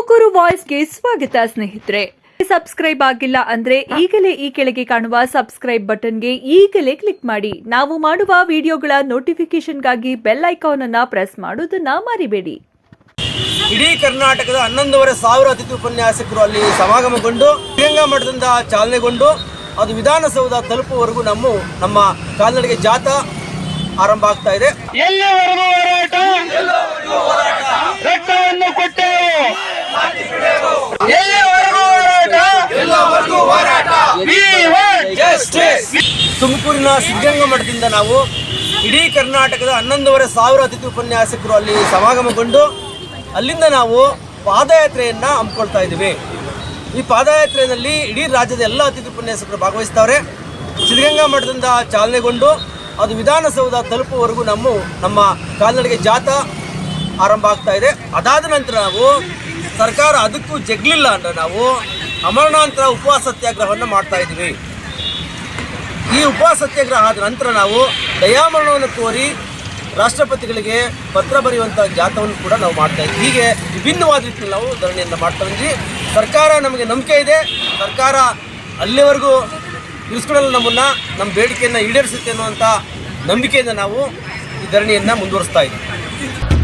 ತುಮಕೂರು ವಾಯ್ಸ್ಗೆ ಸ್ವಾಗತ ಸ್ನೇಹಿತರೆ. ಸಬ್ಸ್ಕ್ರೈಬ್ ಆಗಿಲ್ಲ ಅಂದ್ರೆ ಈಗಲೇ ಈ ಕೆಳಗೆ ಕಾಣುವ ಸಬ್ಸ್ಕ್ರೈಬ್ ಬಟನ್ಗೆ ಈಗಲೇ ಕ್ಲಿಕ್ ಮಾಡಿ. ನಾವು ಮಾಡುವ ವಿಡಿಯೋಗಳ ನೋಟಿಫಿಕೇಶನ್ಗಾಗಿ ಬೆಲ್ ಐಕಾನ್ ಅನ್ನ ಪ್ರೆಸ್ ಮಾಡೋದನ್ನ ಮರಿಬೇಡಿ. ಇಡೀ ಕರ್ನಾಟಕದ ಹನ್ನೊಂದೂವರೆ ಸಾವಿರ ಅತಿಥಿ ಉಪನ್ಯಾಸಕರು ಅಲ್ಲಿ ಸಮಾಗಮಗೊಂಡು ಶ್ರೀರಂಗ ಮಠದಿಂದ ಚಾಲನೆಗೊಂಡು ಅದು ವಿಧಾನಸೌಧ ತಲುಪುವವರೆಗೂ ನಮ್ಮ ನಮ್ಮ ಕಾಲ್ನಡಿಗೆ ಜಾಥಾ ಆರಂಭ ಆಗ್ತಾ ಇದೆ. ತುಮಕೂರಿನ ಸಿದ್ಧಗಂಗಾ ಮಠದಿಂದ ನಾವು ಇಡೀ ಕರ್ನಾಟಕದ ಹನ್ನೊಂದೂವರೆ ಸಾವಿರ ಅತಿಥಿ ಉಪನ್ಯಾಸಕರು ಅಲ್ಲಿ ಸಮಾಗಮಗೊಂಡು ಅಲ್ಲಿಂದ ನಾವು ಪಾದಯಾತ್ರೆಯನ್ನು ಹಮ್ಮಿಕೊಳ್ತಾ ಇದ್ದೀವಿ. ಈ ಪಾದಯಾತ್ರೆಯಲ್ಲಿ ಇಡೀ ರಾಜ್ಯದ ಎಲ್ಲ ಅತಿಥಿ ಉಪನ್ಯಾಸಕರು ಭಾಗವಹಿಸ್ತಾವ್ರೆ. ಸಿದ್ಧಗಂಗಾ ಮಠದಿಂದ ಚಾಲನೆಗೊಂಡು ಅದು ವಿಧಾನಸೌಧ ತಲುಪುವವರೆಗೂ ನಮ್ಮ ನಮ್ಮ ಕಾಲ್ನಡಿಗೆ ಜಾಥಾ ಆರಂಭ ಆಗ್ತಾ ಇದೆ. ಅದಾದ ನಂತರ ನಾವು ಸರ್ಕಾರ ಅದಕ್ಕೂ ಜಗ್ಲಿಲ್ಲ ಅಂದರೆ ನಾವು ಅಮರಣಾಂತರ ಉಪವಾಸ ಸತ್ಯಾಗ್ರಹವನ್ನು ಮಾಡ್ತಾ ಇದ್ದೀವಿ. ಈ ಉಪ ಸತ್ಯಾಗ್ರಹ ಆದ ನಂತರ ನಾವು ದಯಾಮರಣವನ್ನು ಕೋರಿ ರಾಷ್ಟ್ರಪತಿಗಳಿಗೆ ಪತ್ರ ಬರೆಯುವಂಥ ಜಾಥವನ್ನು ಕೂಡ ನಾವು ಮಾಡ್ತಾ ಇದ್ವಿ. ಹೀಗೆ ವಿಭಿನ್ನವಾದ ರೀತಿಯಲ್ಲಿ ನಾವು ಧರಣಿಯನ್ನು ಮಾಡ್ತಾ ಇದ್ವಿ. ಸರ್ಕಾರ ನಮಗೆ ನಂಬಿಕೆ ಇದೆ. ಸರ್ಕಾರ ಅಲ್ಲಿವರೆಗೂ ಇಳಿಸ್ಕೊಳ್ಳಲು ನಮ್ಮನ್ನು, ನಮ್ಮ ಬೇಡಿಕೆಯನ್ನು ಈಡೇರಿಸುತ್ತೆ ಅನ್ನುವಂಥ ನಂಬಿಕೆಯಿಂದ ನಾವು ಈ ಧರಣಿಯನ್ನು ಮುಂದುವರಿಸ್ತಾ ಇದ್ದೀವಿ.